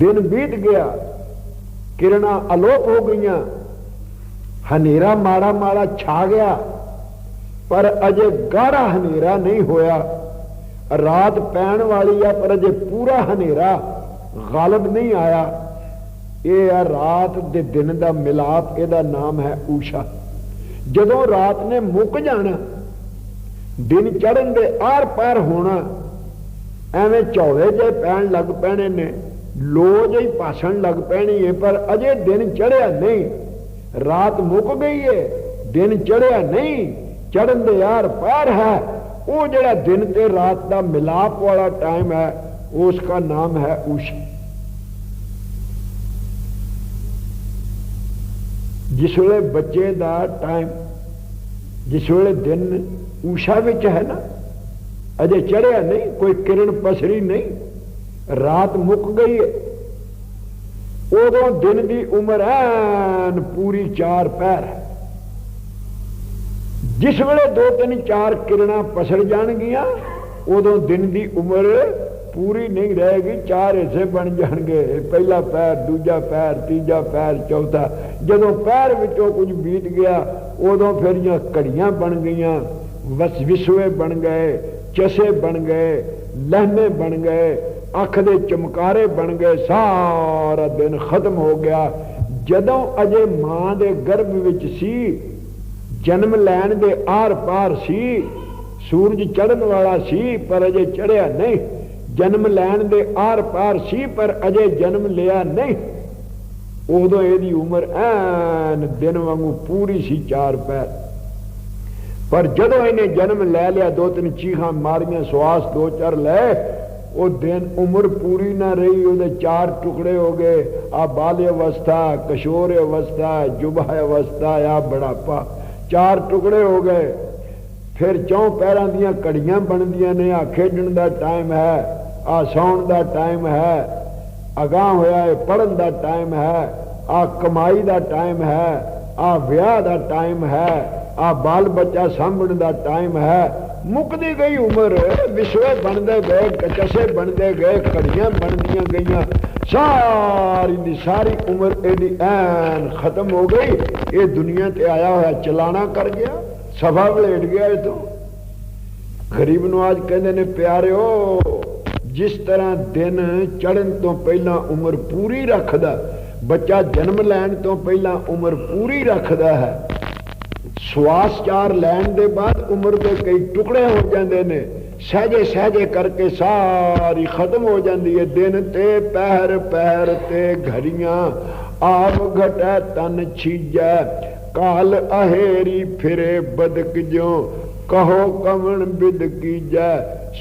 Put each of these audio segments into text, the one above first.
ਦਿਨ ਬੀਤ ਗਿਆ, ਕਿਰਨਾਂ ਅਲੋਪ ਹੋ ਗਈਆਂ। ਹਨੇਰਾ ਮਾੜਾ ਮਾੜਾ ਛਾ ਗਿਆ, ਪਰ ਅਜੇ ਗਾੜਾ ਹਨੇਰਾ ਨਹੀਂ ਹੋਇਆ। ਰਾਤ ਪੈਣ ਵਾਲੀ ਆ, ਪਰ ਅਜੇ ਪੂਰਾ ਹਨੇਰਾ ਗਾਲਬ ਨਹੀਂ ਆਇਆ। ਇਹ ਆ ਰਾਤ ਦੇ ਦਿਨ ਦਾ ਮਿਲਾਪ, ਇਹਦਾ ਨਾਮ ਹੈ ਊਸ਼ਾ। ਜਦੋਂ ਰਾਤ ਨੇ ਮੁੱਕ ਜਾਣਾ, ਦਿਨ ਚੜਨ ਦੇ ਆਰ ਪਾਰ ਹੋਣਾ, ਐਵੇਂ ਝੌਲੇ ਜੇ ਪੈਣ ਲੱਗ ਪੈਣੇ ਨੇ। ਲੋਜ ਹੀ ਭਾਸ਼ਣ ਲੱਗ ਪੈਣੀ ਹੈ ਪਰ ਅਜੇ ਦਿਨ ਚੜਿਆ ਨਹੀਂ। ਰਾਤ ਮੁੱਕ ਗਈ ਹੈ ਦਿਨ ਚੜਿਆ ਨਹੀਂ। ਚੜਨ ਦੇ ਯਾਰ ਪਾਰ ਹੈ। ਉਹ ਜਿਹੜਾ ਦਿਨ ਤੇ ਰਾਤ ਦਾ ਮਿਲਾਪ ਵਾਲਾ ਟਾਈਮ ਹੈ, ਉਸ ਦਾ ਨਾਮ ਹੈ ਉਸ਼ਾ ਜਿਸ ਵੇਲੇ ਬੱਚੇ ਦਾ ਟਾਈਮ, ਜਿਸ ਵੇਲੇ ਦਿਨ ਊਸ਼ਾ ਵਿੱਚ ਹੈ ਨਾ, ਅਜੇ ਚੜਿਆ ਨਹੀਂ, ਕੋਈ ਕਿਰਨ ਪਸਰੀ ਨਹੀਂ। ਰਾਤ ਮੁੱਕ ਗਈ ਹੈ ਉਦੋਂ ਦਿਨ ਦੀ ਉਮਰ ਐਨ ਪੂਰੀ ਚਾਰ ਪੈਰ ਜਿਸ ਵੇਲੇ ਦੋ ਤਿੰਨ ਚਾਰ ਕਿਰਨਾਂ ਪਸਰ ਜਾਣਗੀਆਂ, ਉਦੋਂ ਦਿਨ ਦੀ ਉਮਰ ਪੂਰੀ ਨਹੀਂ ਰਹੇਗੀ, ਚਾਰ ਹਿੱਸੇ ਬਣ ਜਾਣਗੇ। ਪਹਿਲਾ ਪੈਰ, ਦੂਜਾ ਪੈਰ, ਤੀਜਾ ਪੈਰ, ਚੌਥਾ। ਜਦੋਂ ਪੈਰ ਵਿੱਚੋਂ ਕੁਝ ਬੀਤ ਗਿਆ, ਉਦੋਂ ਫਿਰ ਇਹ ਘੜੀਆਂ ਬਣ ਗਈਆਂ ਵਸ ਵਿਸਵੇ ਬਣ ਗਏ, ਚਸੇ ਬਣ ਗਏ, ਲਹਿਮੇ ਬਣ ਗਏ ਅੱਖ ਦੇ ਚਮਕਾਰੇ ਬਣ ਗਏ, ਸਾਰਾ ਦਿਨ ਖਤਮ ਹੋ ਗਿਆ। ਜਦੋਂ ਅਜੇ ਮਾਂ ਦੇ ਗਰਭ ਵਿੱਚ ਸੀ, ਜਨਮ ਲੈਣ ਦੇ ਆਰ ਪਾਰ ਸੀ, ਸੂਰਜ ਚੜਨ ਵਾਲਾ ਸੀ, ਪਰ ਅਜੇ ਚੜਿਆ ਨਹੀਂ। ਜਨਮ ਲੈਣ ਦੇ ਆਰ ਪਾਰ ਸੀ, ਪਰ ਅਜੇ ਜਨਮ ਲਿਆ ਨਹੀਂ। ਉਦੋਂ ਇਹਦੀ ਉਮਰ ਐਨ ਦਿਨ ਵਾਂਗੂ ਪੂਰੀ ਸੀ, ਚਾਰ ਪੈਰ। ਪਰ ਜਦੋਂ ਇਹਨੇ ਜਨਮ ਲੈ ਲਿਆ, ਦੋ ਤਿੰਨ ਚੀਖਾਂ ਮਾਰੀਆਂ ਸਵਾਸ ਦੋ ਚਾਰ ਲੈ ਉਹ ਦਿਨ ਉਮਰ ਪੂਰੀ ਨਾ ਰਹੀ, ਉਹਦੇ ਚਾਰ ਟੁਕੜੇ ਹੋ ਗਏ। ਆ ਬਾਲ ਅਵਸਥਾ, ਕਿਸ਼ੋਰ ਅਵਸਥਾ ਜੁਬਾ ਅਵਸਥਾ ਆ ਬੜਾਪਾ ਚਾਰ ਟੁਕੜੇ ਹੋ ਗਏ। ਫਿਰ ਚੌਂ ਪੈਰਾਂ ਦੀਆਂ ਘੜੀਆਂ ਬਣਦੀਆਂ ਨੇ। ਆ ਖੇਡਣ ਦਾ ਟਾਈਮ ਹੈ ਆ ਸੌਣ ਦਾ ਟਾਈਮ ਹੈ, ਅਗਾਹ ਹੋਇਆ ਹੈ ਪੜਨ ਦਾ ਟਾਈਮ ਹੈ ਆ ਕਮਾਈ ਦਾ ਟਾਈਮ ਹੈ ਆ ਵਿਆਹ ਦਾ ਟਾਈਮ ਹੈ ਆ ਬਾਲ ਬੱਚਾ ਸਾਂਭਣ ਦਾ ਟਾਈਮ ਹੈ ਮੁੱਕਦੀ ਗਈ ਉਮਰ, ਵਿਸ਼ਵੇ ਬਣਦੇ ਗਏ, ਕਚਸੇ ਬਣਦੇ ਗਏ, ਘੜੀਆਂ ਬਣਦੀਆਂ ਗਈਆਂ। ਸਾਰੀ ਦੀ ਸਾਰੀ ਉਮਰ ਇਹਦੀ ਐਨ ਖਤਮ ਹੋ ਗਈ। ਇਹ ਦੁਨੀਆ ਤੇ ਆਇਆ ਹੋਇਆ ਚਲਾਣਾ ਕਰ ਗਿਆ, ਸਭਾ ਵਲੇਟ ਗਿਆ ਇਹ ਤੋਂ। ਗਰੀਬ ਨੂੰ ਅੱਜ ਕਹਿੰਦੇ ਨੇ, ਪਿਆਰਿਓ, ਜਿਸ ਤਰ੍ਹਾਂ ਦਿਨ ਚੜਨ ਤੋਂ ਪਹਿਲਾਂ ਉਮਰ ਪੂਰੀ ਰੱਖਦਾ, ਬੱਚਾ ਜਨਮ ਲੈਣ ਤੋਂ ਪਹਿਲਾਂ ਉਮਰ ਪੂਰੀ ਰੱਖਦਾ ਹੈ ਸਵਾਸ ਚਾਰ ਲੈਣ ਦੇ ਬਾਅਦ ਉਮਰ ਦੇ ਕਈ ਟੁਕੜੇ ਹੋ ਜਾਂਦੇ ਨੇ। ਸਹਜੇ ਸਹਜੇ ਕਰਕੇ ਸਾਰੀ ਖਤਮ ਹੋ ਜਾਂਦੀ ਹੈ ਦਿਨ ਤੇ ਪਹਿਰ ਪਹਿਰ ਤੇ ਘੜੀਆਂ ਆਪ ਘਟੈ ਤਨ ਛੀਜੈ। ਕਾਲ ਅਹੇਰੀ ਫਿਰੇ ਬਦਕ ਜੋ ਕਹੋ ਕਵਣ ਬਿਦ ਕੀਜੈ।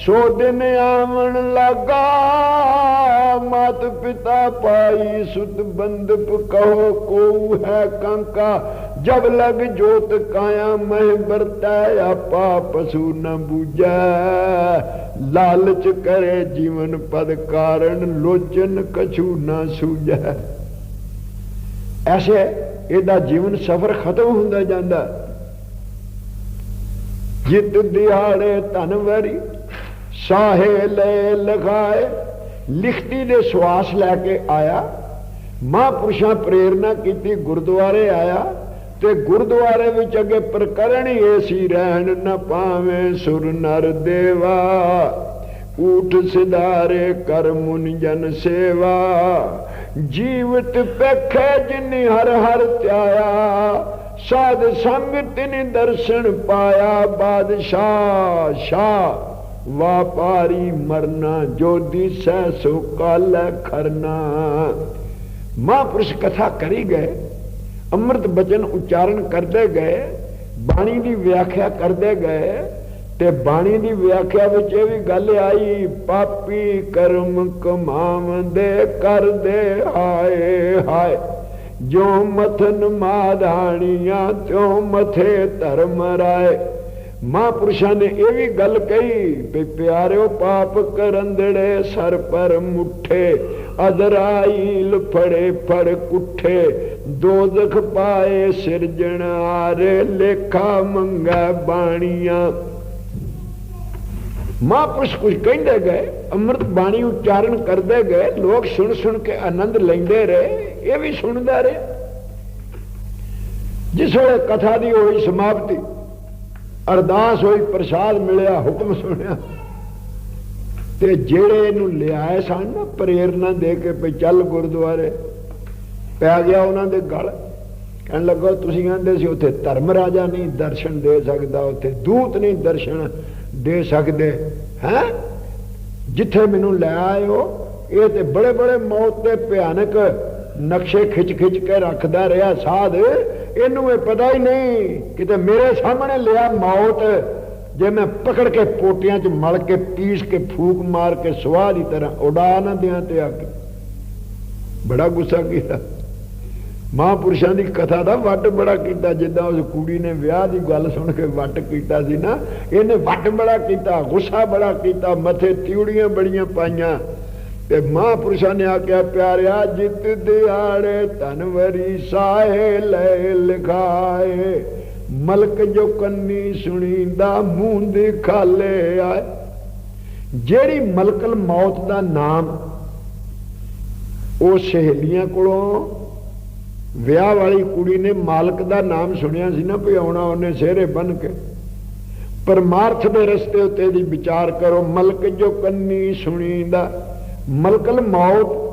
ਸੋ ਦਿਨ ਆਵਣ ਲਗਾ ਮਾਤ ਪਿਤਾ ਪਾਈ ਸੁਤ ਬੰਦਪ ਕਹੋ ਕੋ ਹੈ ਕੰਕਾ। ਜਬ ਲਗ ਜੋਤ ਕਾਇਆ ਮਹਿ ਵਰਤੈ, ਆਪਾ ਪਸੂ ਨ ਬੂਜੈ ਲਾਲਚ ਕਰੇ ਜੀਵਨ ਪਦ ਕਾਰਨ, ਲੋਚਨ ਕਛੂ ਨ ਸੂਜੈ ਐਸੇ ਇਹਦਾ ਜੀਵਨ ਸਫਰ ਖਤਮ ਹੁੰਦਾ ਜਾਂਦਾ। ਜਿਤ ਦਿਹਾੜੇ ਧਨ ਵਰੀ, ਸਾਹੇ ਲੈ ਲਗਾਏ। ਲਿਖਤੀ ਦੇ ਸਵਾਸ ਲੈ ਕੇ ਆਇਆ। ਮਹਾਂਪੁਰਸ਼ਾਂ ਪ੍ਰੇਰਣਾ ਕੀਤੀ, ਗੁਰਦੁਆਰੇ ਆਇਆ। ਤੇ ਗੁਰਦੁਆਰੇ ਵਿੱਚ ਅੱਗੇ ਪ੍ਰਕਰਣ ਹੀ ਏਸੀ ਰਹਿਣ ਨਾ ਪਾਵੇਂ ਸੁਰ ਨਰ ਦੇਵਾ। ਊਠ ਸਿਧਾਰੇ ਕਰ ਮੁਨ ਜਨ ਸੇਵਾ। ਜੀਵਤ ਪੇਖੇ ਜਿਨੀ ਹਰ ਹਰ ਧਿਆਇਆ। ਸਾਧ ਸੰਗ ਤਿਨ ਦਰਸ਼ਨ ਪਾਇਆ। ਬਾਦਸ਼ਾਹ, ਸ਼ਾਹ, ਵਾਪਾਰੀ ਮਰਨਾ, ਜੋ ਦਿਸੈ ਸੋ ਕਾਲ ਖਰਨਾ। ਮਹਾਂਪੁਰਸ਼ ਕਥਾ ਕਰੀ ਗਏ। ਅੰਮ੍ਰਿਤ ਬਚਨ ਉਚਾਰਨ ਕਰਦੇ ਗਏ, ਬਾਣੀ ਦੀ ਵਿਆਖਿਆ ਕਰਦੇ ਗਏ ਤੇ ਬਾਣੀ ਦੀ ਵਿਆਖਿਆ ਵਿੱਚ ਇਹ ਵੀ ਗੱਲ ਆਈ, ਪਾਪੀ ਕਰਮ ਕਮਾਵੰਦੇ ਕਰਦੇ ਹਾਏ ਹਾਏ। ਜੋ ਮਥਨ ਮਾਧਾਣੀਆਂ, ਤਿਉ ਮਥੇ ਧਰਮ ਰਾਏ। ਮਹਾਂਪੁਰਸ਼ਾਂ ਨੇ ਇਹ ਵੀ ਗੱਲ ਕਹੀ ਵੀ ਪਿਆਰਿਓ ਪਾਪ ਕਰੰਦੜੇ ਸਰ ਪਰ ਮੁੱਠੇ ਅਦਰਾਈਲ ਫੜੇ ਫੜ ਕੁੱਠੇ। ਦੋਜ਼ਖ ਪਾਏ ਸਿਰਜਣ ਆਰੇ ਲੇਖਾ ਮੰਗਾ ਬਾਣੀਆਂ। ਮਹਾਂਪੁਰਸ਼ ਕੁਝ ਕਹਿੰਦੇ ਗਏ, ਅੰਮ੍ਰਿਤ ਬਾਣੀ ਉਚਾਰਨ ਕਰਦੇ ਗਏ, ਲੋਕ ਸੁਣ ਸੁਣ ਕੇ ਆਨੰਦ ਲੈਂਦੇ ਰਹੇ, ਇਹ ਵੀ ਸੁਣਦਾ ਰਹੇ। ਜਿਸ ਵੇਲੇ ਕਥਾ ਦੀ ਹੋਈ ਸਮਾਪਤੀ, ਅਰਦਾਸ ਹੋਈ, ਪ੍ਰਸਾਦ ਮਿਲਿਆ, ਹੁਕਮ ਸੁਣਿਆ, ਤੇ ਜਿਹੜੇ ਇਹਨੂੰ ਲਿਆਏ ਸਨ ਨਾ ਪ੍ਰੇਰਨਾ ਦੇ ਕੇ ਭਈ ਚੱਲ ਗੁਰਦੁਆਰੇ ਪੈ ਗਿਆ ਉਹਨਾਂ ਦੇ ਗਲ। ਕਹਿਣ ਲੱਗਾ, ਤੁਸੀਂ ਕਹਿੰਦੇ ਸੀ ਉੱਥੇ ਧਰਮ ਰਾਜਾ ਨਹੀਂ ਦਰਸ਼ਨ ਦੇ ਸਕਦਾ, ਉੱਥੇ ਦੂਤ ਨਹੀਂ ਦਰਸ਼ਨ ਦੇ ਸਕਦੇ। ਹੈ? ਜਿੱਥੇ ਮੈਨੂੰ ਲੈ ਆਇਓ, ਇਹ ਤੇ ਬੜੇ ਬੜੇ ਮੌਤ ਤੇ ਭਿਆਨਕ ਨਕਸ਼ੇ ਖਿੱਚ ਖਿੱਚ ਕੇ ਰੱਖਦਾ ਰਿਹਾ ਸਾਧ। ਇਹਨੂੰ ਇਹ ਪਤਾ ਹੀ ਨਹੀਂ ਕਿਤੇ ਮੇਰੇ ਸਾਹਮਣੇ ਲਿਆ ਮੌਤ, ਜੇ ਮੈਂ ਪਕੜ ਕੇ ਪੋਟਿਆਂ 'ਚ ਮਲ ਕੇ ਪੀਸ ਕੇ ਫੂਕ ਮਾਰ ਕੇ ਸਵਾਹ ਦੀ ਤਰ੍ਹਾਂ ਉਡਾ ਨਾ ਦਿਆਂ ਤੇ ਆ ਕੇ ਬੜਾ ਗੁੱਸਾ ਕੀਤਾ। ਮਹਾਂਪੁਰਸ਼ਾਂ ਦੀ ਕਥਾ ਦਾ ਵੱਟ ਬੜਾ ਕੀਤਾ, ਜਿੱਦਾਂ ਉਸ ਕੁੜੀ ਨੇ ਵਿਆਹ ਦੀ ਗੱਲ ਸੁਣ ਕੇ ਵੱਟ ਕੀਤਾ ਸੀ ਨਾ, ਇਹਨੇ ਵੱਟ ਬੜਾ ਕੀਤਾ, ਗੁੱਸਾ ਬੜਾ ਕੀਤਾ, ਮੱਥੇ ਤਿਉੜੀਆਂ ਬੜੀਆਂ ਪਾਈਆਂ। ਤੇ ਮਹਾਂਪੁਰਸ਼ਾਂ ਨੇ ਆਖਿਆ, ਪਿਆਰਿਆ, ਜਿਤ ਦਿਹਾੜੇ ਤਨਵਰੀ ਸਾਹੇ ਲੈ ਲਿਖਾਏ। ਮਲਕ ਜੋ ਕੰਨੀ ਸੁਣੀਂਦਾ, ਮੂੰਹ ਦੇ ਖਾਲੇ ਆਏ। ਜਿਹੜੀ ਮਲਕਲ ਮੌਤ ਦਾ ਨਾਮ, ਉਹ ਸਹੇਲੀਆਂ ਕੋਲੋਂ ਵਿਆਹ ਵਾਲੀ ਕੁੜੀ ਨੇ ਮਾਲਕ ਦਾ ਨਾਮ ਸੁਣਿਆ ਸੀ ਨਾ ਭਈ ਆਉਣਾ ਉਹਨੇ ਸਿਹਰੇ ਬਨ ਕੇ। ਪਰਮਾਰਥ ਦੇ ਰਸਤੇ ਉੱਤੇ ਦੀ ਵਿਚਾਰ ਕਰੋ, ਮਲਕ ਜੋ ਕੰਨੀ ਸੁਣੀਂਦਾ। ਮਲਕਲ ਮੌਤ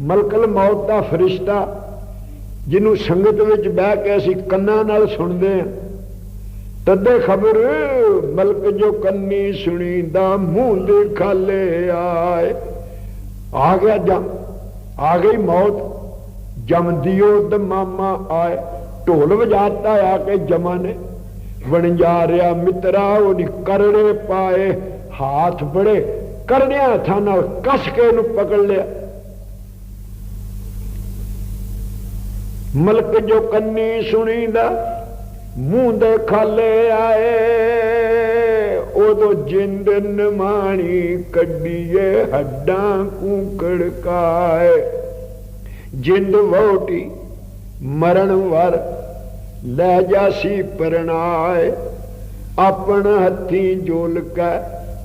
ਮਲਕਲ ਮੌਤ ਦਾ ਫਰਿਸ਼ਤਾ, ਜਿਹਨੂੰ ਸੰਗਤ ਵਿੱਚ ਬਹਿ ਕੇ ਅਸੀਂ ਕੰਨਾਂ ਨਾਲ ਸੁਣਦੇ ਹਾਂ। ਤਦੇ ਖਬਰ, ਮਲਕ ਜੋ ਕੰਨੀ ਸੁਣੀਂਦਾ, ਮੂੰਹ ਦੇ ਖਾਲੇ ਆਏ। ਆ ਗਿਆ ਜਮ ਆ ਗਈ ਮੌਤ। ਜਮਦੀਓ ਦਮਾਮਾ ਆਏ। ਢੋਲ ਵਜਾਤਾ ਆ ਕੇ ਜਮਾ ਨੇ। ਵਣਜਾਰਿਆ ਮਿੱਤਰਾ, ਉਹਦੀ ਕਰੜੇ ਪਾਏ। ਹੱਥ ਬੜੇ ਕਰੜਿਆਂ ਹੱਥਾਂ ਨਾਲ ਕਸ ਕੇ ਇਹਨੂੰ ਪਕੜ ਲਿਆ। ਮਲਕ ਜੋ ਕੰਨੀ ਸੁਣੀਂਦਾ, ਮੂੰਹ ਦੇ ਖਾਲੇ ਆਏ। ਉਦੋਂ ਜਿੰਦ ਨਮਾਣੀ ਕੱਢੀਏ, ਹੱਡਾਂ ਕੂਕੜ ਕਾਏ। ਜਿੰਦ ਵੋਟੀ ਮਰਨ ਵਰ ਲੈ ਜਾਸੀ ਪਰਣਾਏ। ਆਪਣ ਹੱਥੀ ਜੋਲ ਕੈ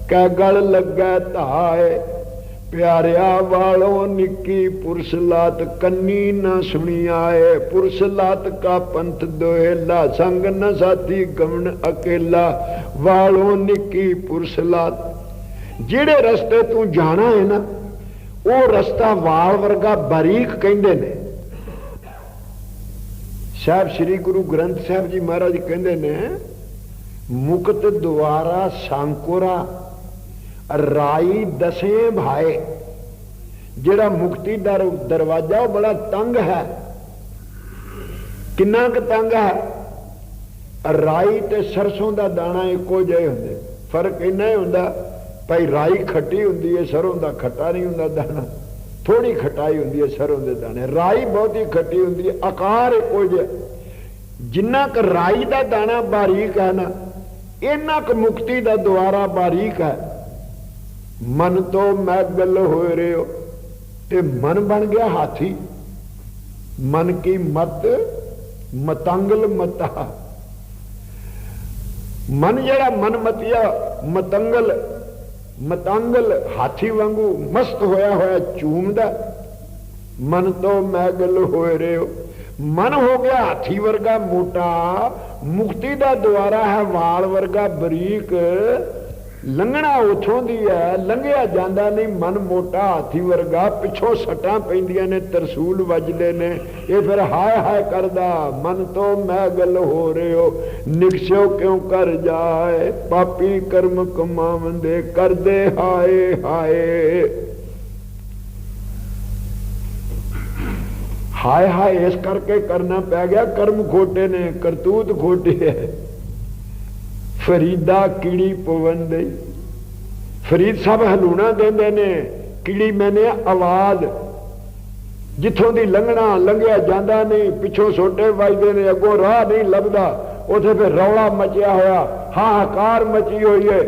ਕੈ ਗਲ ਲੱਗਾ ਧਾਏ। ਪਿਆਰਿਆ ਵਾਲੋ ਨਿੱਕੀ ਪੁਰਸ਼ ਲਾਤ ਕੰਨੀ ਨਾ ਸੁਣੀ ਆਏ ਪੁਰਸ਼ ਲਾਤ ਕਾ ਪੰਥ ਦੋਹੇਲਾ, ਸੰਗ ਨ ਸਾਥੀ ਗਮਨ ਅਕੇਲਾ। ਵਾਲੋ ਨਿੱਕੀ ਪੁਰਸ਼ ਲਾਤ ਜਿਹੜੇ ਰਸਤੇ ਤੂੰ ਜਾਣਾ ਹੈ ਨਾ ਉਹ ਰਸਤਾ ਵਾਲ ਵਰਗਾ ਬਾਰੀਕ ਕਹਿੰਦੇ ਨੇ। ਸਾਹਿਬ ਸ੍ਰੀ ਗੁਰੂ ਗ੍ਰੰਥ ਸਾਹਿਬ ਜੀ ਮਹਾਰਾਜ ਕਹਿੰਦੇ ਨੇ, ਮੁਕਤ ਦੁਆਰਾ ਸੰਕੁਰਾ, ਰਾਈ ਦਸੇ ਭਾਏ। ਜਿਹੜਾ ਮੁਕਤੀ ਦਾ ਦਰਵਾਜ਼ਾ ਉਹ ਬੜਾ ਤੰਗ ਹੈ। ਕਿੰਨਾ ਕੁ ਤੰਗ ਹੈ? ਰਾਈ ਤੇ ਸਰਸੋਂ ਦਾ ਦਾਣਾ ਇੱਕੋ ਜਿਹੇ ਹੁੰਦੇ। ਫ਼ਰਕ ਇੰਨਾ ਹੀ ਹੁੰਦਾ ਭਾਈ ਰਾਈ ਖੱਟੀ ਹੁੰਦੀ ਹੈ ਸਰੋਂ ਦਾ ਖੱਟਾ ਨਹੀਂ ਹੁੰਦਾ ਦਾਣਾ। ਥੋੜੀ ਖਟਾਈ ਹੁੰਦੀ ਹੈ ਸਰੋਂ ਦੇ ਦਾਣੇ। ਰਾਈ ਬਹੁਤੀ ਖੱਟੀ ਹੁੰਦੀ ਹੈ ਆਕਾਰ ਇੱਕੋ ਜਿਹਾ। ਜਿੰਨਾ ਕੁ ਰਾਈ ਦਾ ਦਾਣਾ ਬਾਰੀਕ ਹੈ ਨਾ, ਇੰਨਾ ਕੁ ਮੁਕਤੀ ਦਾ ਦੁਆਰਾ ਬਾਰੀਕ ਹੈ। ਮਨ ਤੋਂ ਮੈਗਲ ਹੋਏ ਰਿਓ, ਤੇ ਮਨ ਬਣ ਗਿਆ ਹਾਥੀ। ਮਨ ਕੀ ਮਤ, ਮਤੰਗਲ ਮਤਾ। ਮਨ ਜਿਹੜਾ ਮਨ ਮਤਿਆ ਮਤੰਗਲ ਮਤੰਗਲ ਹਾਥੀ ਵਾਂਗੂ ਮਸਤ ਹੋਇਆ ਹੋਇਆ ਚੂਮਦਾ। ਮਨ ਤੋਂ ਮੈਗਲ ਹੋਏ ਰਿਓ। ਮਨ ਹੋ ਗਿਆ ਹਾਥੀ ਵਰਗਾ ਮੋਟਾ। ਮੁਕਤੀ ਦਾ ਦੁਆਰਾ ਹੈ ਵਾਲ ਵਰਗਾ ਬਰੀਕ। ਲੰਘਣਾ ਉਥੋਂ ਦੀ ਹੈ, ਲੰਘਿਆ ਜਾਂਦਾ ਨਹੀਂ, ਮਨ ਮੋਟਾ ਹਾਥੀ ਵਰਗਾ, ਪਿੱਛੋਂ ਸੱਟਾਂ ਪੈਂਦੀਆਂ ਨੇ, ਤਰਸੂਲ ਵੱਜਦੇ ਨੇ। ਇਹ ਫਿਰ ਹਾਏ ਹਾਏ ਕਰਦਾ, ਮਨ ਤੋਂ ਮੈਗਲ ਹੋ ਰਿਓ ਨਿਕਸਿਓ ਕਿਉਂ ਕਰ ਜਾਏ? ਪਾਪੀ ਕਰਮ ਕਮਾਵੰਦੇ ਕਰਦੇ ਹਾਏ ਹਾਏ। ਹਾਏ ਹਾਏ, ਇਸ ਕਰਕੇ ਕਰਨਾ ਪੈ ਗਿਆ, ਕਰਮ ਖੋਟੇ ਨੇ, ਕਰਤੂਤ ਖੋਟੀ ਹੈ। ਫਰੀਦਾ ਕੀੜੀ ਪਵੰਦੇ ਫਰੀਦ ਸਾਹਿਬ ਹਲੂਣਾ ਦਿੰਦੇ ਨੇ, ਕੀੜੀ ਮੈਨੇ ਆਵਾਜ਼। ਜਿੱਥੋਂ ਦੀ ਲੰਘਣਾ, ਲੰਘਿਆ ਜਾਂਦਾ ਨਹੀਂ, ਪਿੱਛੋਂ ਛੋਟੇ ਵੱਜਦੇ ਨੇ, ਅੱਗੋਂ ਰਾਹ ਨਹੀਂ ਲੱਭਦਾ। ਉਥੇ ਫਿਰ ਰੌਲਾ ਮਚਿਆ ਹੋਇਆ, ਹਾਹਾਕਾਰ ਮਚੀ ਹੋਈ ਏ।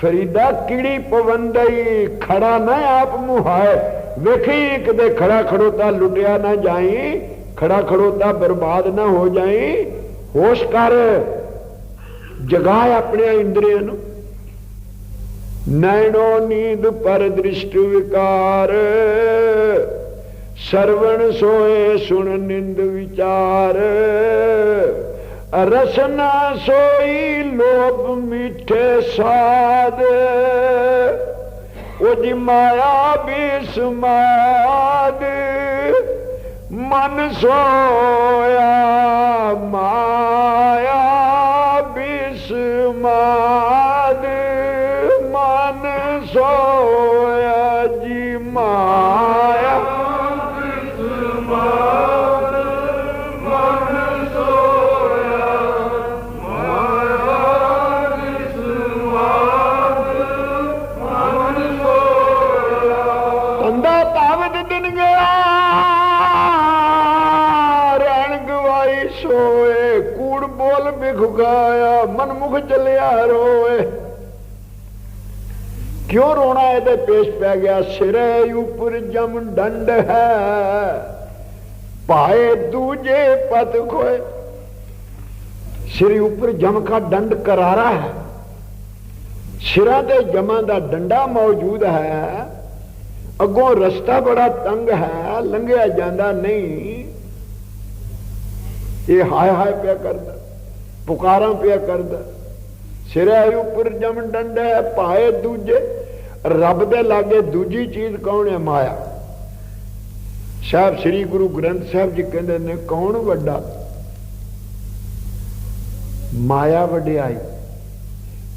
ਫਰੀਦਾ ਕੀੜੀ ਪਵੰਦਈ ਖੜਾ ਨਾ ਆਪ ਮੁਹਾਏ ਵੇਖੀ ਕਿਤੇ ਖੜਾ ਖੜੋਤਾ ਲੁੱਟਿਆ ਨਾ ਜਾਈ, ਖੜਾ ਖੜੋਤਾ ਬਰਬਾਦ ਨਾ ਹੋ ਜਾਈ। ਹੋਸ਼ ਕਰ ਜਗਾ ਆਪਣੇ ਇੰਦਰੀਆਂ ਨੂੰ। ਨੈਣੋ ਨੀਂਦ ਪਰ ਦ੍ਰਿਸ਼ਟ ਵਿਕਾਰ। ਸਰਵਣ ਸੋਏ ਸੁਣ ਨਿੰਦ ਵਿਚਾਰ। ਰਸਨਾ ਸੋਈ ਲੋਭ ਮਿੱਠੇ ਸਾਦ ਉਹ ਜੀ ਮਾਇਆ ਬਿਸਮਾਦ ਮਨ ਸੋਇਆ ਮਾ ਕਿਉਂ ਰੋਣਾ? ਇਹਦੇ ਪੇਸ਼ ਪੈ ਗਿਆ, ਸਿਰੇ ਉਪਰ ਜਮ ਡੰਡ ਹੈ। ਭਾਏ ਦੂਜੇ ਪਤ ਖੋਏ। ਸਿਰ ਉੱਪਰ ਜਮ ਕਾ ਡੰਡ ਕਰਾਰਾ ਹੈ। ਸਿਰਾਂ ਤੇ ਜਮਾਂ ਦਾ ਡੰਡਾ ਮੌਜੂਦ ਹੈ। ਅੱਗੋਂ ਰਸਤਾ ਬੜਾ ਤੰਗ ਹੈ, ਲੰਘਿਆ ਜਾਂਦਾ ਨਹੀਂ। ਇਹ ਹਾਏ ਹਾਏ ਪਿਆ ਕਰਦਾ, ਪੁਕਾਰਾਂ ਪਿਆ ਕਰਦਾ। ਸਿਰੇ ਉੱਪਰ ਜਮ ਡੰਡਾ ਹੈ, ਭਾਏ ਦੂਜੇ ਰੱਬ ਦੇ ਲਾਗੇ ਦੂਜੀ ਚੀਜ਼ ਕੌਣ ਹੈ ਮਾਇਆ? ਸਾਹਿਬ ਸ੍ਰੀ ਗੁਰੂ ਗ੍ਰੰਥ ਸਾਹਿਬ ਜੀ ਕਹਿੰਦੇ ਨੇ, ਕੌਣ ਵੱਡਾ? ਮਾਇਆ ਵਡਿਆਈ।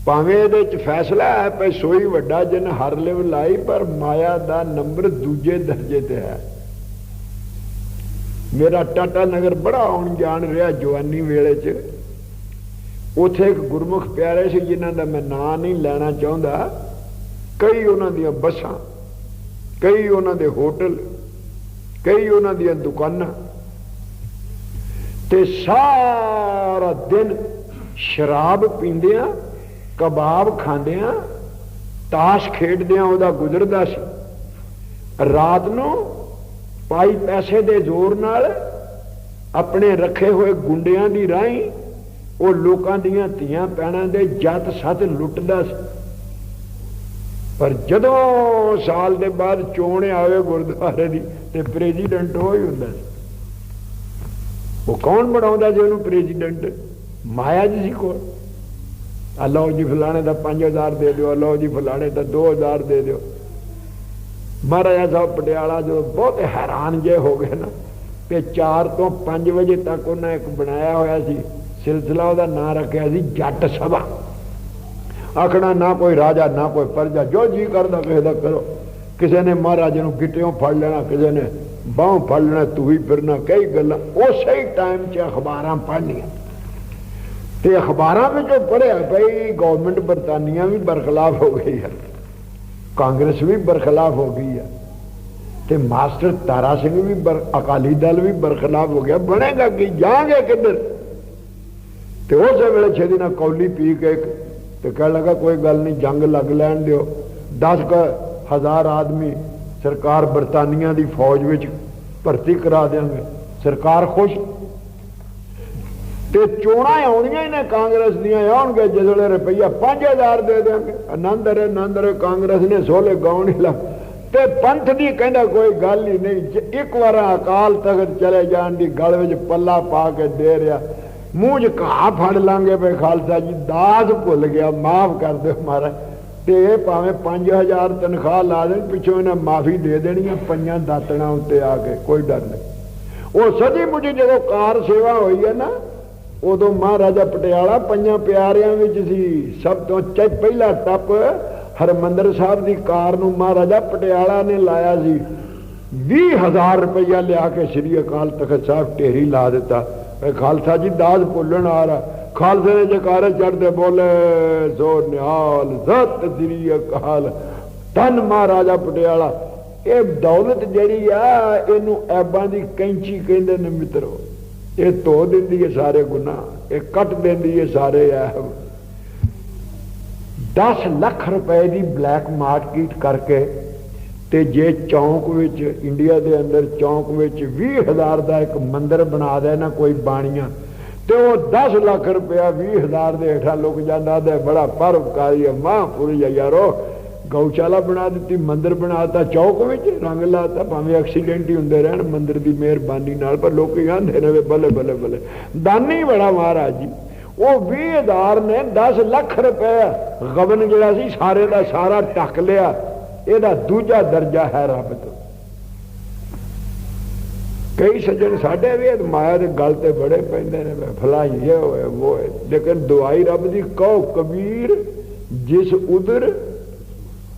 ਭਾਵੇਂ ਇਹਦੇ ਚ ਫੈਸਲਾ ਹੈ ਪਈ ਸੋਈ ਵੱਡਾ, ਜਿਨ ਹਰ ਲਿਵ ਲਾਈ, ਪਰ ਮਾਇਆ ਦਾ ਨੰਬਰ ਦੂਜੇ ਦਰਜੇ ਤੇ ਹੈ। ਮੇਰਾ ਟਾਟਾ ਨਗਰ ਬੜਾ ਆਉਣ ਜਾਣ ਰਿਹਾ ਜਵਾਨੀ ਵੇਲੇ ਚ। ਉਥੇ ਇੱਕ ਗੁਰਮੁਖ ਪਿਆਰੇ ਸੀ, ਜਿਨ੍ਹਾਂ ਦਾ ਮੈਂ ਨਾਂ ਨਹੀਂ ਲੈਣਾ ਚਾਹੁੰਦਾ। ਕਈ ਉਹਨਾਂ ਦੀਆਂ ਬੱਸਾਂ, ਕਈ ਉਹਨਾਂ ਦੇ ਹੋਟਲ, ਕਈ ਉਹਨਾਂ ਦੀਆਂ ਦੁਕਾਨਾਂ ਤੇ ਸਾਰਾ ਦਿਨ ਸ਼ਰਾਬ ਪੀਂਦਿਆਂ, ਕਬਾਬ ਖਾਂਦਿਆਂ, ਤਾਸ਼ ਖੇਡਦਿਆਂ ਉਹਦਾ ਗੁਜ਼ਰਦਾ ਸੀ। ਰਾਤ ਨੂੰ ਪਾਈ ਪੈਸੇ ਦੇ ਜ਼ੋਰ ਨਾਲ ਆਪਣੇ ਰੱਖੇ ਹੋਏ ਗੁੰਡਿਆਂ ਦੀ ਰਾਹੀਂ ਉਹ ਲੋਕਾਂ ਦੀਆਂ ਧੀਆਂ ਪੈਣਾਂ ਦੇ ਜੱਤ ਸੱਤ ਲੁੱਟਦਾ ਸੀ। ਪਰ ਜਦੋਂ ਸਾਲ ਦੇ ਬਾਅਦ ਚੋਣ ਆਵੇ ਗੁਰਦੁਆਰੇ ਦੀ, ਤੇ ਪ੍ਰੈਜ਼ੀਡੈਂਟ ਉਹ ਹੀ ਹੁੰਦਾ ਸੀ। ਉਹ ਕੌਣ ਬਣਾਉਂਦਾ ਸੀ ਉਹਨੂੰ ਪ੍ਰੈਜ਼ੀਡੈਂਟ? ਮਾਇਆ ਜੀ ਸੀ ਕੋਲ। ਆ ਲਓ ਜੀ ਫਲਾਣੇ ਦਾ 5000 ਦੇ ਦਿਓ ਲਓ ਜੀ ਫਲਾਣੇ ਦਾ 2000 ਦੇ ਦਿਓ। ਮਹਾਰਾਜਾ ਸਾਹਿਬ ਪਟਿਆਲਾ ਜੋ ਬਹੁਤ ਹੈਰਾਨ ਜੇ ਹੋ ਗਏ ਨਾ, ਤੇ 4 ਤੋਂ 5 ਵਜੇ ਤੱਕ ਉਹਨਾਂ ਇੱਕ ਬਣਾਇਆ ਹੋਇਆ ਸੀ, ਸਿਲਸਿਲਾ ਉਹਦਾ ਨਾਂ ਰੱਖਿਆ ਸੀ ਜੱਟ ਸਭਾ। ਆਖਣਾ ਨਾ ਕੋਈ ਰਾਜਾ ਨਾ ਕੋਈ ਪਰਜਾ ਜੋ ਜੀ ਕਰਦਾ ਕਿਸੇ ਦਾ ਕਰੋ ਕਿਸੇ ਨੇ ਮਹਾਰਾਜੇ ਨੂੰ ਗਿੱਟਿਓਂ ਫੜ ਲੈਣਾ, ਕਿਸੇ ਨੇ ਬਾਹੋਂ ਫੜ ਲੈਣਾ ਤੂੰ ਹੀ ਫਿਰਨਾ, ਕਈ ਗੱਲਾਂ ਉਸੇ ਹੀ ਟਾਈਮ 'ਚ ਅਖਬਾਰਾਂ ਪੜ੍ਹਨੀਆਂ। ਤੇ ਅਖਬਾਰਾਂ ਵਿੱਚੋਂ ਪੜਿਆ ਭਈ ਗਵਰਨਮੈਂਟ ਬਰਤਾਨੀਆ ਵੀ ਬਰਖਲਾਫ ਹੋ ਗਈ ਹੈ ਕਾਂਗਰਸ ਵੀ ਬਰਖਲਾਫ ਹੋ ਗਈ ਹੈ ਤੇ ਮਾਸਟਰ ਤਾਰਾ ਸਿੰਘ ਵੀ ਅਕਾਲੀ ਦਲ ਵੀ ਬਰਖਲਾਫ ਹੋ ਗਿਆ। ਬਣੇਗਾ ਕਿ? ਜਾਾਂਗੇ ਕਿੱਧਰ? ਤੇ ਉਸੇ ਵੇਲੇ ਛੇਦੀ ਨਾਲ ਕੌਲੀ ਪੀ ਕੇ ਤੇ ਕਹਿਣ ਲੱਗਾ, ਕੋਈ ਗੱਲ ਨਹੀਂ, ਜੰਗ ਲੱਗ ਲੈਣ ਦਿਓ। 10 ਹਜ਼ਾਰ ਆਦਮੀ ਸਰਕਾਰ ਬਰਤਾਨੀਆ ਦੀ ਫੌਜ ਵਿੱਚ ਭਰਤੀ ਕਰਾ ਦੇਵਾਂਗੇ ਸਰਕਾਰ ਖੁਸ਼? ਤੇ ਚੋਣਾਂ ਆਉਣੀਆਂ ਹੀ ਨੇ, ਕਾਂਗਰਸ ਦੀਆਂ ਆਉਣਗੇ ਜਿਸ ਵੇਲੇ ਰੁਪਈਆ 5000 ਦੇ ਦੇਣਗੇ ਆਨੰਦ ਰੇ ਆਨੰਦ ਰੇ, ਕਾਂਗਰਸ ਨੇ ਸੋਲੇ ਗਾਉਣ ਲਾ ਤੇ ਪੰਥ ਦੀ ਕਹਿੰਦਾ, ਕੋਈ ਗੱਲ ਹੀ ਨਹੀਂ ਇੱਕ ਵਾਰ ਅਕਾਲ ਤਖਤ ਚਲੇ ਜਾਣ ਦੀ ਗੱਲ ਵਿੱਚ ਪੱਲਾ ਪਾ ਕੇ ਦੇ ਰਿਆ ਮੂੰਹ 'ਚ ਘਾਹ ਫੜ ਲਾਂਗੇ ਬਈ ਖਾਲਸਾ ਜੀ, ਦਾਸ ਭੁੱਲ ਗਿਆ, ਮਾਫ ਕਰ ਦਿਓ ਮਹਾਰਾਜ। ਤੇ ਇਹ ਭਾਵੇਂ 5000 ਤਨਖਾਹ ਲਾ ਦੇਣ, ਪਿੱਛੋਂ ਇਹਨਾਂ ਮਾਫੀ ਦੇ ਦੇਣੀ ਆ ਪੰਜਾਂ ਦਾਤਣਾ ਉੱਤੇ ਆ ਕੇ, ਕੋਈ ਡਰ ਨਹੀਂ। ਉਹ ਸਦੀ ਮੁਝੇ ਜਦੋਂ ਕਾਰ ਸੇਵਾ ਹੋਈ ਹੈ ਨਾ, ਉਦੋਂ ਮਹਾਰਾਜਾ ਪਟਿਆਲਾ ਪੰਜਾਂ ਪਿਆਰਿਆਂ ਵਿੱਚ ਸੀ, ਸਭ ਤੋਂ ਪਹਿਲਾ ਟੱਪ ਹਰਮੰਦਰ ਸਾਹਿਬ ਦੀ ਕਾਰ ਨੂੰ ਮਹਾਰਾਜਾ ਪਟਿਆਲਾ ਨੇ ਲਾਇਆ ਸੀ। 20000 ਰੁਪਇਆ ਲਿਆ ਕੇ ਸ੍ਰੀ ਅਕਾਲ ਤਖਤ ਸਾਹਿਬ ਢੇਰੀ ਲਾ ਦਿੱਤਾ। ਇਹ ਖਾਲਸਾ ਜੀ, ਦਾਸ ਭੁੱਲਣ ਆ। ਰਹਾ ਖਾਲਸੇ ਦੇ ਜਕਾਰੇ ਚੜਦੇ ਬੋਲੇ ਸੋ ਨਿਹਾਲ, ਸਤ ਸ੍ਰੀ ਅਕਾਲ। ਤਨ ਮਹਾਰਾਜਾ ਪਟਿਆਲਾ, ਇਹ ਦੌਲਤ ਜਿਹੜੀ ਆ, ਇਹਨੂੰ ਐਬਾਂ ਦੀ ਕੈਂਚੀ ਕਹਿੰਦੇ ਨੇ ਮਿੱਤਰੋ। ਇਹ ਧੋ ਦਿੰਦੀ ਹੈ ਸਾਰੇ ਗੁਨਾਹ, ਇਹ ਕੱਟ ਦਿੰਦੀ ਹੈ ਸਾਰੇ ਐਬ 10 ਲੱਖ ਰੁਪਏ ਦੀ ਬਲੈਕ ਮਾਰਕੀਟ ਕਰਕੇ ਤੇ ਜੇ ਚੌਂਕ ਵਿੱਚ, ਇੰਡੀਆ ਦੇ ਅੰਦਰ ਚੌਂਕ ਵਿੱਚ 20000 ਦਾ ਇੱਕ ਮੰਦਿਰ ਬਣਾ ਦੇ ਨਾ ਕੋਈ ਬਾਣੀਆਂ, ਤੇ ਉਹ 10 ਲੱਖ ਰੁਪਇਆ 20000 ਦੇ ਹੇਠਾਂ ਲੁਕ ਜਾਂਦਾ ਤੇ ਬੜਾ ਪਰਉਪਕਾਰੀ ਹੈ ਮਹਾਂਪੁਰਸ਼ ਹੈ ਯਾਰੋ। ਗਊਸ਼ਾਲਾ ਬਣਾ ਦਿੱਤੀ, ਮੰਦਿਰ ਬਣਾਤਾ ਚੌਕ ਵਿੱਚ ਰੰਗ ਲਾਤਾ, ਭਾਵੇਂ ਐਕਸੀਡੈਂਟ ਹੀ ਹੁੰਦੇ ਰਹਿਣ, ਮੰਦਿਰ ਦੀ ਮਿਹਰਬਾਨੀ ਨਾਲ, ਪਰ ਲੋਕੀ ਕਹਿੰਦੇ ਨੇ ਵੀ ਬੱਲੇ ਬੱਲੇ ਬੱਲੇ। ਦਾਨੀ ਬੜਾ ਮਹਾਰਾਜ ਜੀ, ਉਹ 20000 ਨੇ 10 ਲੱਖ ਰੁਪਏ ਗਵਨ ਜਿਹੜਾ ਸੀ, ਸਾਰੇ ਦਾ ਸਾਰਾ ਟੱਕ ਲਿਆ। ਇਹਦਾ ਦੂਜਾ ਦਰਜਾ ਹੈ ਰੱਬ ਤੋਂ। ਕਈ ਸੱਜਣ ਸਾਡੇ ਵੀ ਮਾਇਆ ਦੇ ਗਲ ਤੇ ਬੜੇ ਪੈਂਦੇ ਨੇ ਫਲਾਈ ਇਹ ਹੋਏ ਉਹ ਲੇਕਿਨ ਦੁਆਈ ਰੱਬ ਦੀ ਕਹੋ, ਕਬੀਰ, ਜਿਸ ਉਦਰ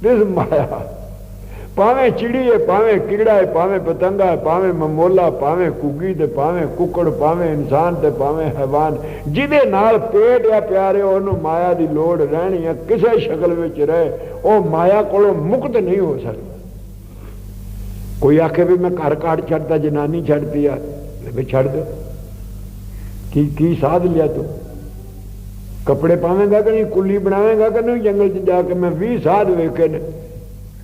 ਜਿਸ ਮਾਇਆ। ਭਾਵੇਂ ਚਿੜੀ ਹੈ ਭਾਵੇਂ ਕੀੜਾ ਹੈ ਭਾਵੇਂ ਪਤੰਗਾ ਹੈ ਭਾਵੇਂ ਮਮੋਲਾ, ਭਾਵੇਂ ਕੁੱਗੀ ਤੇ ਭਾਵੇਂ ਕੁੱਕੜ, ਭਾਵੇਂ ਇਨਸਾਨ ਤੇ ਭਾਵੇਂ ਹੈਵਾਨ ਜਿਹਦੇ ਨਾਲ ਪੇਟ ਆ ਪਿਆਰੇ, ਉਹਨੂੰ ਮਾਇਆ ਦੀ ਲੋੜ ਰਹਿਣੀ ਹੈ ਕਿਸੇ ਸ਼ਕਲ ਵਿੱਚ ਰਹੇ, ਉਹ ਮਾਇਆ ਕੋਲੋਂ ਮੁਕਤ ਨਹੀਂ ਹੋ ਸਕਦਾ। ਕੋਈ ਆਖੇ ਵੀ ਮੈਂ ਘਰ ਕਾਟ ਛੱਡਦਾ, ਜਨਾਨੀ ਛੱਡਦੀ ਆ ਵੀ ਛੱਡ ਦੇ। ਕੀ ਕੀ ਸਾਧ ਲਿਆ ਤੂੰ? ਕੱਪੜੇ ਪਾਵੇਂਗਾ ਕਿ ਨਹੀਂ? ਕੁੱਲੀ ਬਣਾਵੇਂਗਾ ਕਿ ਨਹੀਂ? ਜੰਗਲ 'ਚ ਜਾ ਕੇ ਮੈਂ 20 ਸਾਧ ਵੇਖੇ ਨੇ।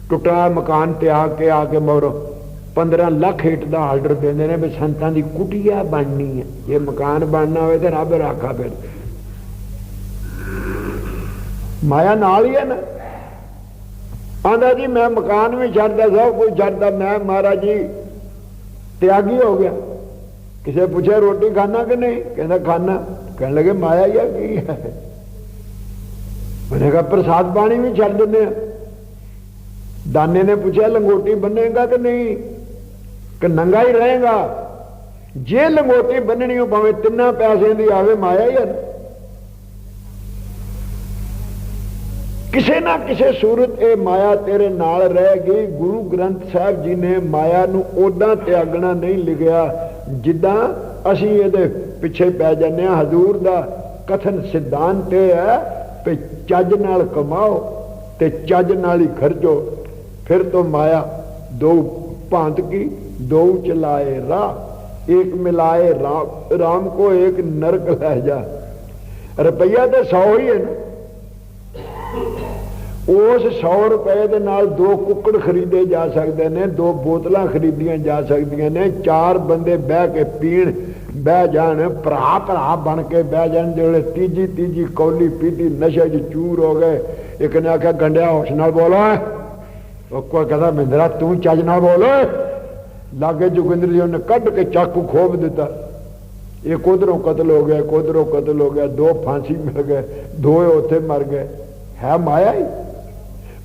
ਟੁੱਟਾ ਮਕਾਨ ਤਿਆਗ ਕੇ ਆ ਕੇ ਮੋਰੋ 15 ਲੱਖ ਹਿੱਟ ਦਾ ਆਰਡਰ ਦਿੰਦੇ ਨੇ ਵੀ ਸੰਤਾਂ ਦੀ ਕੁਟੀਆ ਬਣਨੀ ਹੈ। ਜੇ ਮਕਾਨ ਬਣਨਾ ਹੋਵੇ ਤੇ ਰੱਬ ਰਾਖਾ ਫਿਰ। ਮਾਇਆ ਨਾਲ ਹੀ ਹੈ ਨਾ। ਆਂਦਾ ਜੀ, ਮੈਂ ਮਕਾਨ ਵੀ ਛੱਡਦਾ, ਸਭ ਕੁਝ ਛੱਡਦਾ। ਮੈਂ ਮਹਾਰਾਜ ਜੀ, ਤਿਆਗੀ ਹੋ ਗਿਆ। ਕਿਸੇ ਪੁੱਛਿਆ ਰੋਟੀ ਖਾਣਾ ਕਿ ਨਹੀਂ? ਕਹਿੰਦਾ, ਖਾਣਾ। ਕਹਿਣ ਲੱਗੇ, ਮਾਇਆ ਹੀ ਆ, ਕੀ ਹੈ? ਉਹਨੇ ਕਹਾ, ਪ੍ਰਸਾਦ ਪਾਣੀ ਵੀ ਛੱਡ ਦਿੰਦੇ ਆ। ਦਾਨੇ ਨੇ ਪੁੱਛਿਆ, ਲੰਗੋਟੀ ਬੰਨੇਗਾ ਕਿ ਨਹੀਂ? ਕਿ ਨੰਗਾ ਹੀ ਰਹੇਗਾ? ਜੇ ਲੰਗੋਟੀ ਬੰਨਣੀ ਹੋ ਭਾਵੇਂ ਤਿੰਨਾਂ ਪੈਸੇ ਦੀ ਆਵੇ, ਮਾਇਆ ਹੀ ਹੈ ਕਿਸੇ ਨਾ ਕਿਸੇ ਸੂਰਤ ਇਹ ਮਾਇਆ ਤੇਰੇ ਨਾਲ ਰਹਿ ਗਈ। ਗੁਰੂ ਗ੍ਰੰਥ ਸਾਹਿਬ ਜੀ ਨੇ ਮਾਇਆ ਨੂੰ ਉਦਾਂ ਤਿਆਗਣਾ ਨਹੀਂ ਲਿਖਿਆ, ਜਿੱਦਾਂ ਅਸੀਂ ਇਹਦੇ ਪਿੱਛੇ ਪੈ ਜਾਂਦੇ ਹਾਂ। ਹਜ਼ੂਰ ਦਾ ਕਥਨ ਸਿਧਾਂਤ ਇਹ ਹੈ ਕਿ ਚੱਜ ਨਾਲ ਕਮਾਓ ਤੇ ਚੱਜ ਨਾਲ ਹੀ ਖਰਚੋ। ਫਿਰ ਤੋਂ ਮਾਇਆ ਦੋ ਭਾਂਤ ਕੀ ਦੋ ਚਲਾਏ ਰਾਹ ਇੱਕ ਮਿਲਾਏ ਰਾਮ ਕੋ ਇੱਕ ਨਰਕ ਲੈ ਜਾ ਰੁਪਈਆ ਤੇ 100 ਹੀ ਹੈ ਨਾ ਉਸ 100 ਰੁਪਏ ਦੇ ਨਾਲ ਦੋ ਕੁੱਕੜ ਖਰੀਦੇ ਜਾ ਸਕਦੇ ਨੇ ਦੋ ਬੋਤਲਾਂ ਖਰੀਦੀਆਂ ਜਾ ਸਕਦੀਆਂ ਨੇ ਚਾਰ ਬੰਦੇ ਬਹਿ ਕੇ ਪੀਣ ਬਹਿ ਜਾਣ ਭਰਾ ਭਰਾ ਬਣ ਕੇ ਬਹਿ ਜਾਣ ਜਿਹੜੇ ਤੀਜੀ ਤੀਜੀ ਕੌਲੀ ਪੀਤੀ ਨਸ਼ੇ 'ਚ ਚੂਰ ਹੋ ਗਏ ਇੱਕ ਨੇ ਆਖਿਆ ਗੰਡਿਆ ਹੋਸ਼ ਨਾਲ ਬੋਲੋ ਉਹ ਕੋਈ ਕਹਿੰਦਾ ਮਿੰਦਰਾ ਤੂੰ ਚੱਜ ਨਾਲ ਬੋਲ ਲਾਗੇ ਜੁਗਿੰਦਰ ਜੀ ਉਹਨੇ ਕੱਢ ਕੇ ਚਾਕੂ ਖੋਬ ਦਿੱਤਾ ਇੱਕ ਉਧਰੋਂ ਕਤਲ ਹੋ ਗਿਆ ਉਧਰੋਂ ਕਤਲ ਹੋ ਗਿਆ ਦੋ ਫਾਂਸੀ ਮਿਲ ਗਏ ਦੋ ਉੱਥੇ ਮਰ ਗਏ ਹੈ ਮਾਇਆ ਹੀ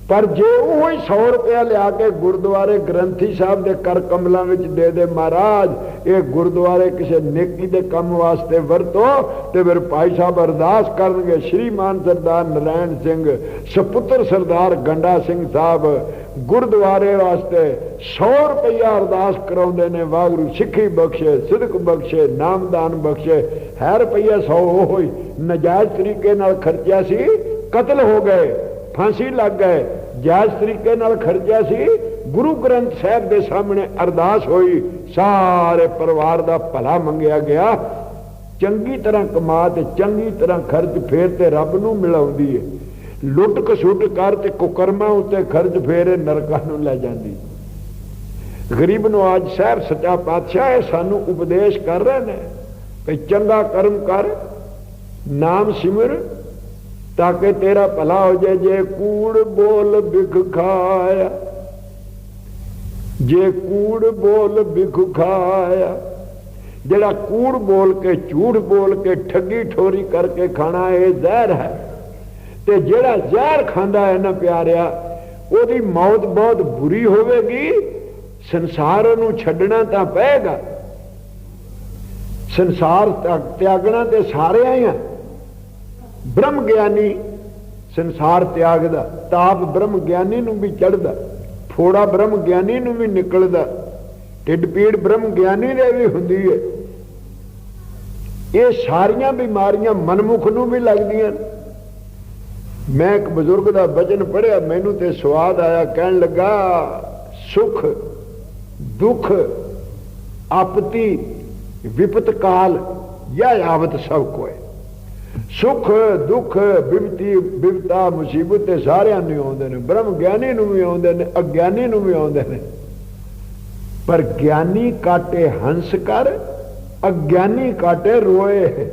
ਪਰ ਜੇ ਉਹ ਹੀ 100 ਰੁਪਇਆ ਲਿਆ ਕੇ ਗੁਰਦੁਆਰੇ ਗ੍ਰੰਥੀ ਸਾਹਿਬ ਦੇ ਕਰ ਕਮਲਾਂ ਵਿੱਚ ਦੇ ਦੇ ਮਹਾਰਾਜ, ਇਹ ਗੁਰਦੁਆਰੇ ਕਿਸੇ ਨੇਕੀ ਦੇ ਕੰਮ ਵਾਸਤੇ ਵਰਤੋ ਤੇ ਫਿਰ ਭਾਈ ਸਾਹਿਬ ਅਰਦਾਸ ਕਰਨਗੇ ਸ਼੍ਰੀਮਾਨ ਸਰਦਾਰ ਨਰਾਇਣ ਸਿੰਘ, ਸੁਪੁੱਤਰ ਸਰਦਾਰ ਗੰਡਾ ਸਿੰਘ ਸਾਹਿਬ, ਗੁਰਦੁਆਰੇ ਵਾਸਤੇ 100 ਰੁਪਇਆ ਅਰਦਾਸ ਕਰਾਉਂਦੇ ਨੇ ਵਾਗਰੂ ਸਿੱਖੀ ਬਖਸ਼ੇ, ਸਿਦਕ ਬਖਸ਼ੇ, ਨਾਮਦਾਨ ਬਖਸ਼ੇ, ਹੈ ਰੁਪਇਆ 100 ਹੋਈ ਨਜਾਇਜ਼ ਤਰੀਕੇ ਨਾਲ ਖਰਚਿਆ ਸੀ, ਕਤਲ ਹੋ ਗਏ। ਫਾਂਸੀ ਲੱਗ ਗਏ। ਜਾਇਜ਼ ਤਰੀਕੇ ਨਾਲ ਖਰਚਿਆ ਸੀ। ਗੁਰੂ ਗ੍ਰੰਥ ਸਾਹਿਬ ਦੇ ਸਾਹਮਣੇ ਅਰਦਾਸ ਹੋਈ। ਸਾਰੇ ਪਰਿਵਾਰ ਦਾ ਭਲਾ ਮੰਗਿਆ ਗਿਆ। ਚੰਗੀ ਤਰ੍ਹਾਂ ਕਮਾ ਤੇ ਚੰਗੀ ਤਰ੍ਹਾਂ ਖਰਚ ਫੇਰ ਤੇ ਰੱਬ ਨੂੰ ਮਿਲਾਉਂਦੀ ਏ। ਲੁੱਟ ਕਸੁੱਟ ਕਰ ਤੇ ਕੁਕਰਮਾਂ ਉੱਤੇ ਖਰਚ ਫੇਰ ਨਰਕਾਂ ਨੂੰ ਲੈ ਜਾਂਦੀ। ਗਰੀਬ ਨਵਾਜ਼ ਅੱਜ ਸਾਹਿਬ ਸੱਚਾ ਪਾਤਸ਼ਾਹ ਇਹ ਸਾਨੂੰ ਉਪਦੇਸ਼ ਕਰ ਰਹੇ ਨੇ ਕਿ ਚੰਗਾ ਕਰਮ ਕਰ, ਨਾਮ ਸਿਮਰ ਤਾਂ ਕਿ ਤੇਰਾ ਭਲਾ ਹੋ ਜਾਏ, ਜੇ ਕੂੜ ਬੋਲ ਬਿਖ ਖਾਇਆ। ਜੇ ਕੂੜ ਬੋਲ ਬਿਖ ਖਾਇਆ। ਜਿਹੜਾ ਕੂੜ ਬੋਲ ਕੇ, ਝੂਠ ਬੋਲ ਕੇ, ਠੱਗੀ ਠੋਰੀ ਕਰਕੇ ਖਾਣਾ, ਇਹ ਜ਼ਹਿਰ ਹੈ। ਤੇ ਜਿਹੜਾ ਜ਼ਹਿਰ ਖਾਂਦਾ ਹੈ ਨਾ ਪਿਆਰਿਆ, ਉਹਦੀ ਮੌਤ ਬਹੁਤ ਬੁਰੀ ਹੋਵੇਗੀ। ਸੰਸਾਰ ਨੂੰ ਛੱਡਣਾ ਤਾਂ ਪਏਗਾ। ਸੰਸਾਰ ਤਿਆਗਣਾ ਤੇ ਸਾਰਿਆਂ ਹੀ ਆ। ਬ੍ਰਹਮ ਗਿਆਨੀ ਸੰਸਾਰ ਤਿਆਗਦਾ, ਤਾਪ ਬ੍ਰਹਮ ਗਿਆਨੀ ਨੂੰ ਵੀ ਚੜਦਾ ਫੋੜਾ ਬ੍ਰਹਮ ਗਿਆਨੀ ਨੂੰ ਵੀ ਨਿਕਲਦਾ, ਢਿੱਡ ਪੀੜ ਬ੍ਰਹਮ ਗਿਆਨੀ ਦੇ ਵੀ ਹੁੰਦੀ ਹੈ ਇਹ ਸਾਰੀਆਂ ਬਿਮਾਰੀਆਂ ਮਨਮੁਖ ਨੂੰ ਵੀ ਲੱਗਦੀਆਂ ਮੈਂ ਇੱਕ ਬਜ਼ੁਰਗ ਦਾ ਬਚਨ ਪੜਿਆ ਮੈਨੂੰ ਤੇ ਸਵਾਦ ਆਇਆ, ਕਹਿਣ ਲੱਗਾ, ਸੁਖ, ਦੁੱਖ, ਆਪਤੀ, ਵਿਪਤ ਕਾਲ ਜਾਂ ਆਵਤ ਸਭ ਕੋਏ ਸੁਖ, ਦੁੱਖ ਬਿਵਤੀ ਬਿਵਤਾ ਮੁਸੀਬਤ ਤੇ ਸਾਰਿਆਂ ਨੂੰ ਆਉਂਦੇ ਨੇ। ਬ੍ਰਹਮ ਗਿਆਨੀ ਨੂੰ ਵੀ ਆਉਂਦੇ ਨੇ, ਅਗਿਆਨੀ ਨੂੰ ਵੀ ਆਉਂਦੇ ਨੇ। ਪਰ ਗਿਆਨੀ ਕਾਟੇ ਹੰਸ ਕਰ, ਅਗਿਆਨੀ ਕਾਟੇ ਰੋਏ।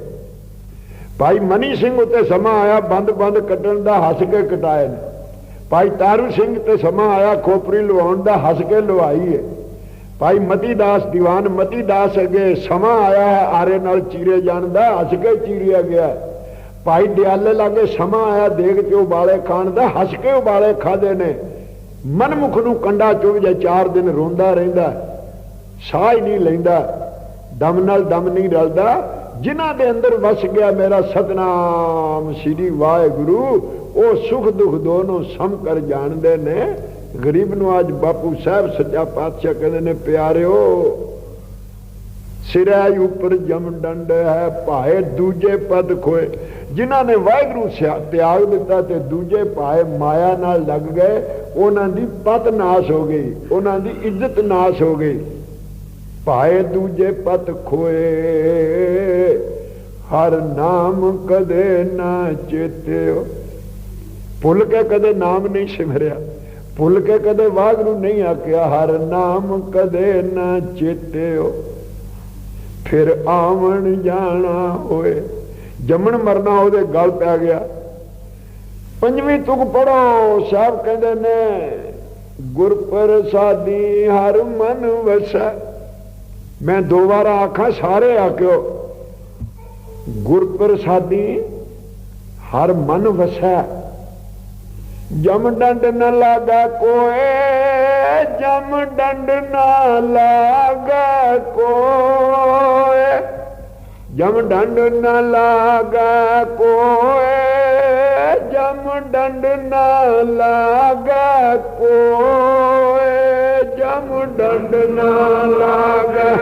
ਭਾਈ ਮਨੀ ਸਿੰਘ ਉੱਤੇ ਸਮਾਂ ਆਇਆ, ਬੰਦ ਬੰਦ ਕੱਟਣ ਦਾ, ਹੱਸ ਕੇ ਕਟਾਏ ਨੇ। ਭਾਈ ਤਾਰੂ ਸਿੰਘ ਤੇ ਸਮਾਂ ਆਇਆ, ਖੋਪਰੀ ਲਵਾਉਣ ਦਾ, ਹੱਸ ਕੇ ਲਵਾਈ ਹੈ ਭਾਈ ਮਤੀ ਦਾਸ ਦੀਵਾਨ, ਮਤੀ ਦਾਸ ਅਗੇ ਸਮਾਂ ਆਇਆ ਹੈ, ਆਰੇ ਨਾਲ ਚੀਰੇ ਜਾਣ ਦਾ, ਹੱਸ ਕੇ ਚੀਰਿਆ ਗਿਆ। ਭਾਈ ਦਿਆਲੇ ਲਾਗੇ ਸਮਾਂ ਆਇਆ ਦੇਗ ਚ ਉਬਾਲੇ ਖਾਣ ਦਾ, ਹੱਸ ਕੇ ਉਬਾਲੇ ਖਾਦੇ ਨੇ। ਮਨਮੁਖ ਨੂੰ ਕੰਡਾ ਚੁਭ ਜਾ ਚਾਰ ਦਿਨ ਰੋਂਦਾ ਰਹਿੰਦਾ, ਸਾਹ ਹੀ ਨਹੀਂ ਲੈਂਦਾ, ਦਮ ਨਾਲ ਦਮ ਨਹੀਂ ਰਲਦਾ। ਜਿਨ੍ਹਾਂ ਦੇ ਅੰਦਰ ਵਸ ਗਿਆ ਮੇਰਾ ਸਤਨਾਮ, ਸ੍ਰੀ ਵਾਹਿਗੁਰੂ, ਉਹ ਸੁਖ ਦੁਖ ਦੋਨੋਂ ਸਮ ਕਰ ਜਾਣਦੇ ਨੇ। ਗਰੀਬ ਨੂੰ ਅੱਜ ਬਾਪੂ ਸਾਹਿਬ ਸੱਚਾ ਪਾਤਸ਼ਾਹ ਕਹਿੰਦੇ ਨੇ, ਪਿਆਰਿਓ, ਸਿਰਾਂ ਉੱਪਰ ਜਮ ਡੰਡ ਹੈ, ਭਾਏ ਦੂਜੇ ਪਦ ਖੋਏ। ਜਿਨ੍ਹਾਂ ਨੇ ਵਾਹਿਗੁਰੂ ਸਿਆ, ਤਿਆਗ ਦਿੱਤਾ ਤੇ ਦੂਜੇ ਭਾਏ ਮਾਇਆ ਨਾਲ ਲੱਗ ਗਏ, ਉਹਨਾਂ ਦੀ ਪਤ ਨਾਸ਼ ਹੋ ਗਈ, ਉਹਨਾਂ ਦੀ ਇੱਜ਼ਤ ਨਾਸ਼ ਹੋ ਗਈ। ਭਾਏ ਦੂਜੇ ਪਤ ਖੋਏ, ਹਰ ਨਾਮ ਕਦੇ ਨਾ ਚੇਤਿਓ। ਭੁੱਲ ਕੇ ਕਦੇ ਨਾਮ ਨਹੀਂ ਸਿਮਰਿਆ, ਭੁੱਲ ਕੇ ਕਦੇ ਵਾਹਿਗੁਰੂ ਨਹੀਂ ਆਖਿਆ, ਹਰ ਨਾਮ ਕਦੇ ਨਾ ਚੇਤਿਓ। ਫਿਰ ਆਵਣ ਜਾਣਾ ਹੋਏ ਜੰਮਣ ਮਰਨਾ ਉਹਦੇ ਗਲ ਪੈ ਗਿਆ। ਪੰਜਵੀਂ ਤੁਕ ਪੜੋ ਸਾਹਿਬ ਕਹਿੰਦੇ ਨੇ, ਗੁਰ ਪ੍ਰਸਾਦੀ ਹਰ ਮਨ ਵਸੈ। ਮੈਂ ਦੋ ਵਾਰ ਆਖਾਂ, ਸਾਰੇ ਆਖਿਓ, ਗੁਰ ਪ੍ਰਸਾਦੀ ਹਰ ਮਨ ਵਸੈ। ਜਮ ਡੰਡ ਨ ਲਾਗਾ ਕੋਏ, ਜਮ ਡੰਡ ਨਾ ਲਾਗਾ ਕੋਏ। ਜਮ ਡੰਡ ਨਾ ਲਾਗਾ ਕੋਏ ਜਮ ਡੰਡ ਨਾ ਲਾਗਾ ਕੋਏ ਜਮ ਡੰਡ ਨਾ ਲਾਗਾ